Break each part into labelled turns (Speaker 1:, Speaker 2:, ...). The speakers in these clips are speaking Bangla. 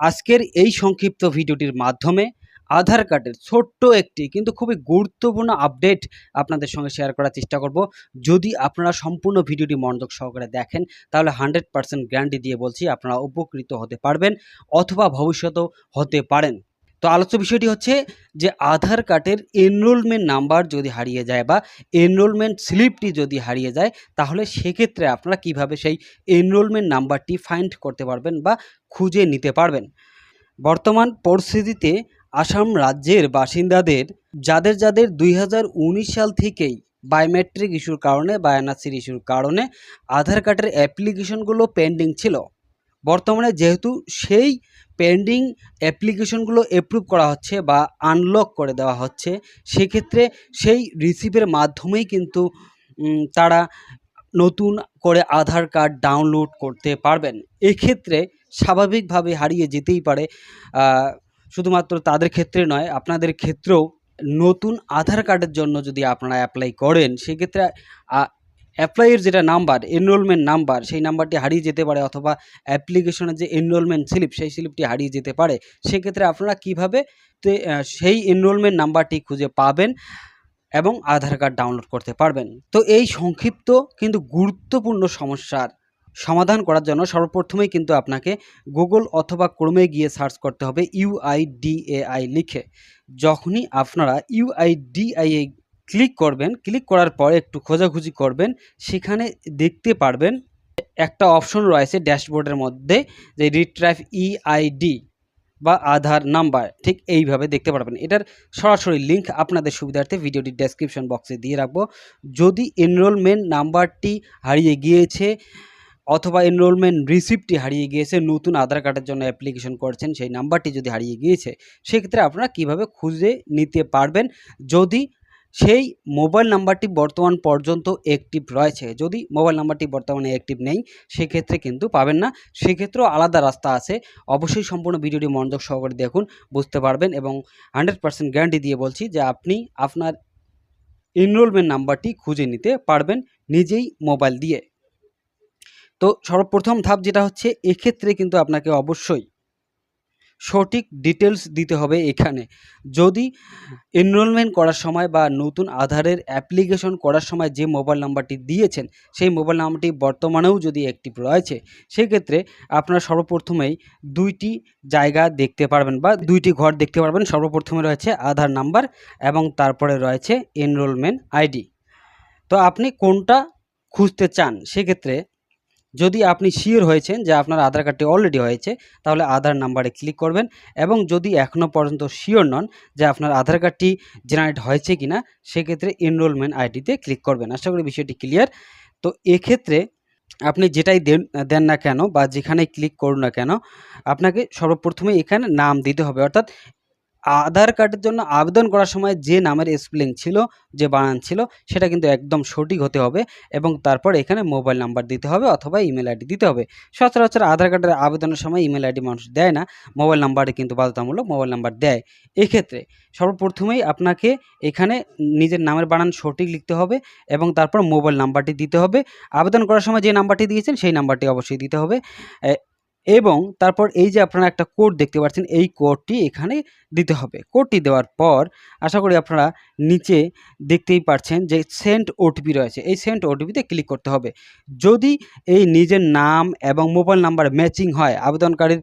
Speaker 1: আজকের এই সংক্ষিপ্ত ভিডিওটির মাধ্যমে আধার কার্ডের ছোট্ট একটি কিন্তু খুবই গুরুত্বপূর্ণ আপডেট আপনাদের সঙ্গে শেয়ার করার চেষ্টা করব। যদি আপনারা সম্পূর্ণ ভিডিওটি মনোযোগ সহকারে দেখেন, তাহলে হান্ড্রেড পার্সেন্ট গ্যারান্টি দিয়ে বলছি আপনারা উপকৃত হতে পারবেন অথবা ভবিষ্যতেও হতে পারেন। তো আলোচ্য বিষয়টি হচ্ছে যে আধার কার্ডের এনরোলমেন্ট নাম্বার যদি হারিয়ে যায় বা এনরোলমেন্ট স্লিপটি যদি হারিয়ে যায়, তাহলে সেক্ষেত্রে আপনারা কীভাবে সেই এনরোলমেন্ট নাম্বারটি ফাইন্ড করতে পারবেন বা খুঁজে নিতে পারবেন? বর্তমান পরিস্থিতিতে আসাম রাজ্যের বাসিন্দাদের, যাদের যাদের দুই হাজার উনিশ সাল থেকেই বায়োমেট্রিক ইস্যুর কারণে বা এনআরসির ইস্যুর কারণে আধার কার্ডের অ্যাপ্লিকেশনগুলো পেন্ডিং ছিল বর্তমানে যেহেতু সেই পেন্ডিং অ্যাপ্লিকেশনগুলো অ্যাপ্রুভ করা হচ্ছে বা আনলক করে দেওয়া হচ্ছে, সেক্ষেত্রে সেই রিসিভের মাধ্যমেই কিন্তু তারা নতুন করে আধার কার্ড ডাউনলোড করতে পারবেন। এক্ষেত্রে স্বাভাবিকভাবে হারিয়ে যেতেই পারে শুধুমাত্র তাদের ক্ষেত্রে নয়, আপনাদের ক্ষেত্রেও নতুন আধার কার্ডের জন্য যদি আপনারা অ্যাপ্লাই করেন, সেক্ষেত্রে অ্যাপ্লাইয়ের যেটা নাম্বার এনরোলমেন্ট নাম্বার, সেই নাম্বারটি হারিয়ে যেতে পারে অথবা অ্যাপ্লিকেশনের যে এনরোলমেন্ট স্লিপ সেই স্লিপটি হারিয়ে যেতে পারে, সেক্ষেত্রে আপনারা কীভাবে সেই এনরোলমেন্ট নাম্বারটি খুঁজে পাবেন এবং আধার কার্ড ডাউনলোড করতে পারবেন। তো এই সংক্ষিপ্ত কিন্তু গুরুত্বপূর্ণ সমস্যার সমাধান করার জন্য সর্বপ্রথমেই কিন্তু আপনাকে গুগল অথবা ক্রমে গিয়ে সার্চ করতে হবে ইউআইডিএআই লিখে। যখনই আপনারা ইউআইডিআই ক্লিক করবেন, ক্লিক করার পর একটু খোঁজাখুঁজি করবেন, সেখানে দেখতে পারবেন একটা অপশন রয়েছে ড্যাশবোর্ডের মধ্যে যে রিট্রাইভ ইআইডি বা আধার নাম্বার, ঠিক এইভাবে দেখতে পারবেন। এটার সরাসরি লিঙ্ক আপনাদের সুবিধার্থে ভিডিওটি ডেসক্রিপশন বক্সে দিয়ে রাখব। যদি এনরোলমেন্ট নাম্বারটি হারিয়ে গিয়েছে অথবা এনরোলমেন্ট রিসিপ্টটি হারিয়ে গিয়েছে, নতুন আধার কার্ডের জন্য অ্যাপ্লিকেশন করছেন, সেই নাম্বারটি যদি হারিয়ে গিয়েছে, সেক্ষেত্রে আপনারা কীভাবে খুঁজে নিতে পারবেন? যদি সেই মোবাইল নাম্বারটি বর্তমান পর্যন্ত অ্যাক্টিভ রয়েছে। যদি মোবাইল নাম্বারটি বর্তমানে অ্যাক্টিভ নেই, সেক্ষেত্রে কিন্তু পাবেন না। সেক্ষেত্রেও আলাদা রাস্তা আছে। অবশ্যই সম্পূর্ণ ভিডিওটি মনোযোগ সহকারে দেখুন, বুঝতে পারবেন এবং হান্ড্রেড পার্সেন্ট গ্যারান্টি দিয়ে বলছি যে আপনি আপনার এনরোলমেন্ট নাম্বারটি খুঁজে নিতে পারবেন নিজেই মোবাইল দিয়ে। তো সর্বপ্রথম ধাপ যেটা হচ্ছে, এক্ষেত্রে কিন্তু আপনাকে অবশ্যই সঠিক ডিটেলস দিতে হবে এখানে। যদি এনরোলমেন্ট করার সময় বা নতুন আধারের অ্যাপ্লিকেশন করার সময় যে মোবাইল নাম্বারটি দিয়েছেন, সেই মোবাইল নাম্বারটি বর্তমানেও যদি অ্যাক্টিভ রয়েছে, সেক্ষেত্রে আপনারা সর্বপ্রথমেই দুইটি জায়গা দেখতে পারবেন বা দুইটি ঘর দেখতে পারবেন। সর্বপ্রথমে রয়েছে আধার নাম্বার এবং তারপরে রয়েছে এনরোলমেন্ট আইডি তো আপনি কোনটা খুঁজতে চান, সেক্ষেত্রে যদি আপনি শিওর হয়েছেন যে আপনার আধার কার্ডটি অলরেডি হয়েছে, তাহলে আধার নাম্বারে ক্লিক করবেন এবং যদি এখনও পর্যন্ত শিওর নন যে আপনার আধার কার্ডটি জেনারেট হয়েছে কি না সেক্ষেত্রে এনরোলমেন্ট আইডিতে ক্লিক করবেন। আশা করি বিষয়টি ক্লিয়ার তো এক্ষেত্রে আপনি যেটাই দেন দেন না কেন বা যেখানে ক্লিক করুন না কেন, আপনাকে সর্বপ্রথমে এখানে নাম দিতে হবে। অর্থাৎ আধার কার্ডের জন্য আবেদন করার সময় যে নামের স্পেলিং ছিল, যে বানান ছিল, সেটা কিন্তু একদম সঠিক হতে হবে এবং তারপর এখানে মোবাইল নাম্বার দিতে হবে অথবা ইমেল আইডি দিতে হবে। সচরাচর আধার কার্ডের আবেদনের সময় ইমেল আইডি মানুষ দেয় না, মোবাইল নাম্বারে কিন্তু বাধ্যতামূলক মোবাইল নাম্বার দেয়। এক্ষেত্রে সর্বপ্রথমেই আপনাকে এখানে নিজের নামের বানান সঠিক লিখতে হবে এবং তারপর মোবাইল নাম্বারটি দিতে হবে। আবেদন করার সময় যে নাম্বারটি দিয়েছেন, সেই নাম্বারটি অবশ্যই দিতে হবে। এবং তারপর এই যে আপনারা একটা কোড দেখতে পাচ্ছেন, এই কোডটি এখানে দিতে হবে। কোডটি দেওয়ার পর আশা করি আপনারা নিচে দেখতেই পাচ্ছেন যে সেন্ট ওটিপি রয়েছে। এই সেন্ট ওটিপিতে ক্লিক করতে হবে। যদি এই নিজের নাম এবং মোবাইল নাম্বার ম্যাচিং হয়, আবেদনকারীর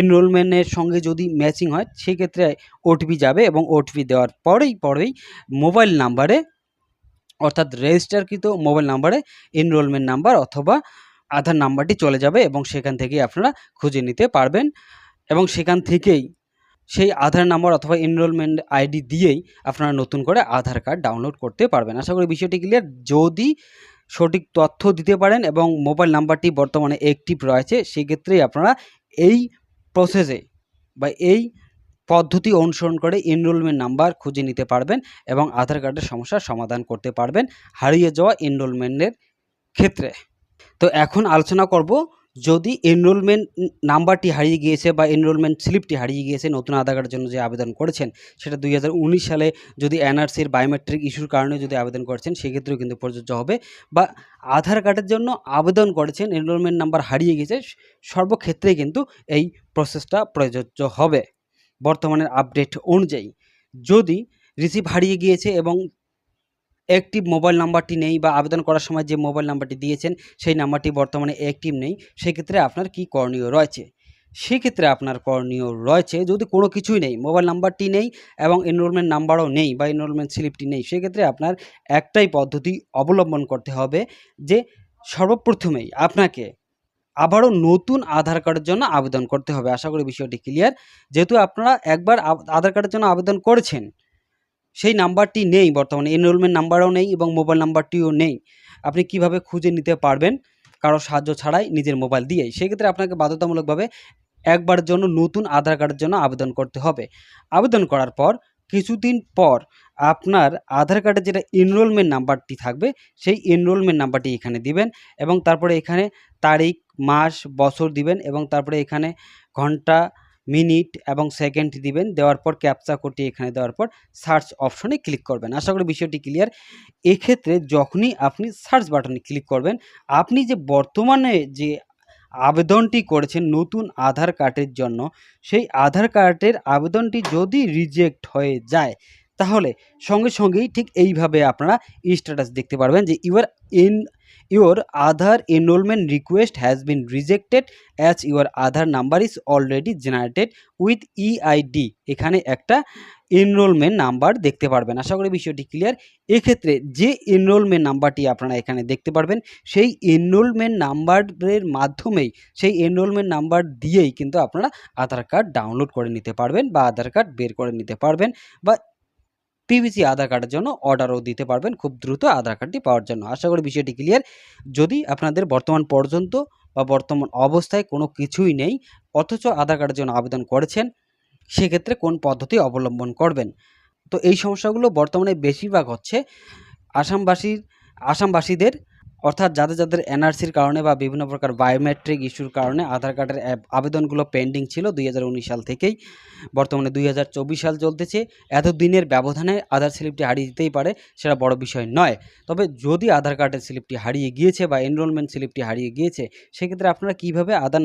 Speaker 1: এনরোলমেন্টের সঙ্গে যদি ম্যাচিং হয়, সেক্ষেত্রে ওটিপি যাবে এবং ওটিপি দেওয়ার পরেই পরেই মোবাইল নাম্বারে অর্থাৎ রেজিস্টারকৃত মোবাইল নাম্বারে এনরোলমেন্ট নাম্বার অথবা আধার নাম্বারটি চলে যাবে এবং সেখান থেকেই আপনারা খুঁজে নিতে পারবেন এবং সেখান থেকেই সেই আধার নাম্বার অথবা এনরোলমেন্ট আইডি দিয়েই আপনারা নতুন করে আধার কার্ড ডাউনলোড করতে পারবেন। আশা করি বিষয়টি ক্লিয়ার যদি সঠিক তথ্য দিতে পারেন এবং মোবাইল নাম্বারটি বর্তমানে অ্যাক্টিভ রয়েছে, সেক্ষেত্রেই আপনারা এই প্রসেসে বা এই পদ্ধতি অনুসরণ করে এনরোলমেন্ট নাম্বার খুঁজে নিতে পারবেন এবং আধার কার্ডের সমস্যার সমাধান করতে পারবেন। হারিয়ে যাওয়া এনরোলমেন্টের ক্ষেত্রে। তো এখন আলোচনা করব যদি এনরোলমেন্ট নাম্বারটি হারিয়ে গিয়েছে বা এনরোলমেন্ট স্লিপটি হারিয়ে গিয়েছে নতুন আধার কার্ডের জন্য যে আবেদন করেছেন, সেটা দুই হাজার উনিশ সালে যদি এনআরসির বায়োমেট্রিক ইস্যুর কারণে যদি আবেদন করেছেন, সেক্ষেত্রেও কিন্তু প্রযোজ্য হবে। বা আধার কার্ডের জন্য আবেদন করেছেন এনরোলমেন্ট নাম্বার হারিয়ে গিয়েছে সর্বক্ষেত্রেই কিন্তু এই প্রসেসটা প্রযোজ্য হবে। বর্তমানের আপডেট অনুযায়ী যদি রিসিভ হারিয়ে গিয়েছে এবং অ্যাক্টিভ মোবাইল নাম্বারটি নেই বা আবেদন করার সময় যে মোবাইল নাম্বারটি দিয়েছেন, সেই নাম্বারটি বর্তমানে অ্যাক্টিভ নেই, সেক্ষেত্রে আপনার কি করণীয় রয়েছে? সেক্ষেত্রে আপনার করণীয় রয়েছে যদি কোনো কিছুই নেই মোবাইল নাম্বারটি নেই এবং এনরোলমেন্ট নাম্বারও নেই বা এনরোলমেন্ট স্লিপটি নেই, সেক্ষেত্রে আপনার একটাই পদ্ধতি অবলম্বন করতে হবে যে সর্বপ্রথমেই আপনাকে আবারও নতুন আধার কার্ডের জন্য আবেদন করতে হবে। আশা করি বিষয়টি ক্লিয়ার যেহেতু আপনারা একবার আধার কার্ডের জন্য আবেদন করেছেন সেই নাম্বারটি নেই বর্তমানে এনরোলমেন্ট নাম্বারও নেই এবং মোবাইল নাম্বারটিও নেই। আপনি কীভাবে খুঁজে নিতে পারবেন কারও সাহায্য ছাড়াই নিজের মোবাইল দিয়েই? সেক্ষেত্রে আপনাকে বাধ্যতামূলকভাবে একবারের জন্য নতুন আধার কার্ডের জন্য আবেদন করতে হবে। আবেদন করার পর কিছুদিন পর আপনার আধার কার্ডের যেটা এনরোলমেন্ট নাম্বারটি থাকবে, সেই এনরোলমেন্ট নাম্বারটি এখানে দিবেন এবং তারপরে এখানে তারিখ, মাস, বছর দিবেন এবং তারপরে এখানে ঘণ্টা মিনিট এবং সেকেন্ড দিবেন, দেওয়ার পর ক্যাপচা কোডটি এখানে দেওয়ার পর সার্চ অপশনে ক্লিক করবেন। আশা করি বিষয়টি ক্লিয়ার। এক্ষেত্রে যখনই আপনি সার্চ বাটনে ক্লিক করবেন, আপনি যে বর্তমানে যে আবেদনটি করেছেন নতুন আধার কার্ডের জন্য, সেই আধার কার্ডের আবেদনটি যদি রিজেক্ট হয়ে যায়, তাহলে সঙ্গে সঙ্গেই ঠিক এইভাবে আপনারা স্ট্যাটাস দেখতে পারবেন যে your in your Aadhaar enrolment request has been rejected as your Aadhaar number is already generated with EID এখানে একটা এনরোলমেন্ট নাম্বার দেখতে পারবেন। আশা করি বিষয়টি ক্লিয়ার এক্ষেত্রে যে এনরোলমেন্ট নাম্বারটি আপনারা এখানে দেখতে পারবেন, সেই এনরোলমেন্ট নাম্বারের মাধ্যমেই, সেই এনরোলমেন্ট নাম্বার দিয়েই কিন্তু আপনারা আধার কার্ড ডাউনলোড করে নিতে পারবেন বা আধার কার্ড বের করে নিতে পারবেন বা পিভিসি আধার কার্ডের জন্য অর্ডারও দিতে পারবেন খুব দ্রুত আধার কার্ডটি পাওয়ার জন্য। আশা করি বিষয়টি ক্লিয়ার যদি আপনাদের বর্তমান পর্যন্ত বা বর্তমান অবস্থায় কোনো কিছুই নেই, অথচ আধার কার্ডের জন্য আবেদন করেছেন, সেক্ষেত্রে কোন পদ্ধতি অবলম্বন করবেন? তো এই সমস্যাগুলো বর্তমানে বেশিরভাগ হচ্ছে আসামবাসীর আসামবাসীদের অর্থাৎ যাদের যাদের এনআরসির কারণে বা বিভিন্ন প্রকার বায়োমেট্রিক ইস্যুর কারণে আধার কার্ডের আবেদনগুলো পেন্ডিং ছিল দুই হাজার উনিশ সাল থেকেই। বর্তমানে দুই হাজার চব্বিশ সাল চলতেছে। এতদিনের ব্যবধানে আধার স্লিপটি হারিয়ে যেতেই পারে, সেটা বড় বিষয় নয়। তবে যদি আধার কার্ডের স্লিপটি হারিয়ে গিয়েছে বা এনরোলমেন্ট স্লিপটি হারিয়ে গিয়েছে, সেক্ষেত্রে আপনারা কীভাবে আধার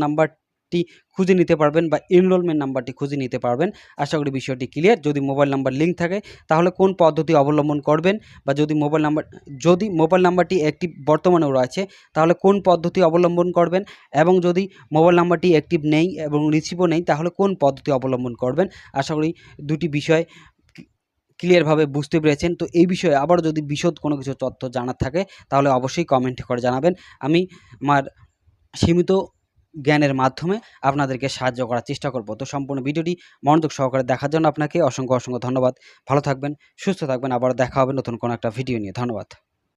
Speaker 1: নাম্বারটি খুঁজে নিতে পারবেন বা এনরোলমেন্ট নাম্বারটি খুঁজে নিতে পারবেন। আশা করি বিষয়টি ক্লিয়ার যদি মোবাইল নাম্বার লিঙ্ক থাকে, তাহলে কোন পদ্ধতি অবলম্বন করবেন বা যদি মোবাইল নাম্বার যদি মোবাইল নাম্বারটি অ্যাক্টিভ বর্তমানেও রয়েছে, তাহলে কোন পদ্ধতি অবলম্বন করবেন? এবং যদি মোবাইল নাম্বারটি অ্যাক্টিভ নেই এবং রিসিভও নেই, তাহলে কোন পদ্ধতি অবলম্বন করবেন? আশা করি দুটি বিষয় ক্লিয়ারভাবে বুঝতে পেরেছেন। তো এই বিষয়ে আবারও যদি বিশদ কোনো কিছু তথ্য জানার থাকে, তাহলে অবশ্যই কমেন্ট করে জানাবেন। আমি আমার সীমিত জ্ঞানের মাধ্যমে আপনাদেরকে সাহায্য করার চেষ্টা করব। তো সম্পূর্ণ ভিডিওটি মনোযোগ সহকারে দেখার জন্য আপনাকে অসংখ্য অসংখ্য ধন্যবাদ। ভালো থাকবেন, সুস্থ থাকবেন। আবার দেখা হবে নতুন কোনো একটা ভিডিও নিয়ে। ধন্যবাদ।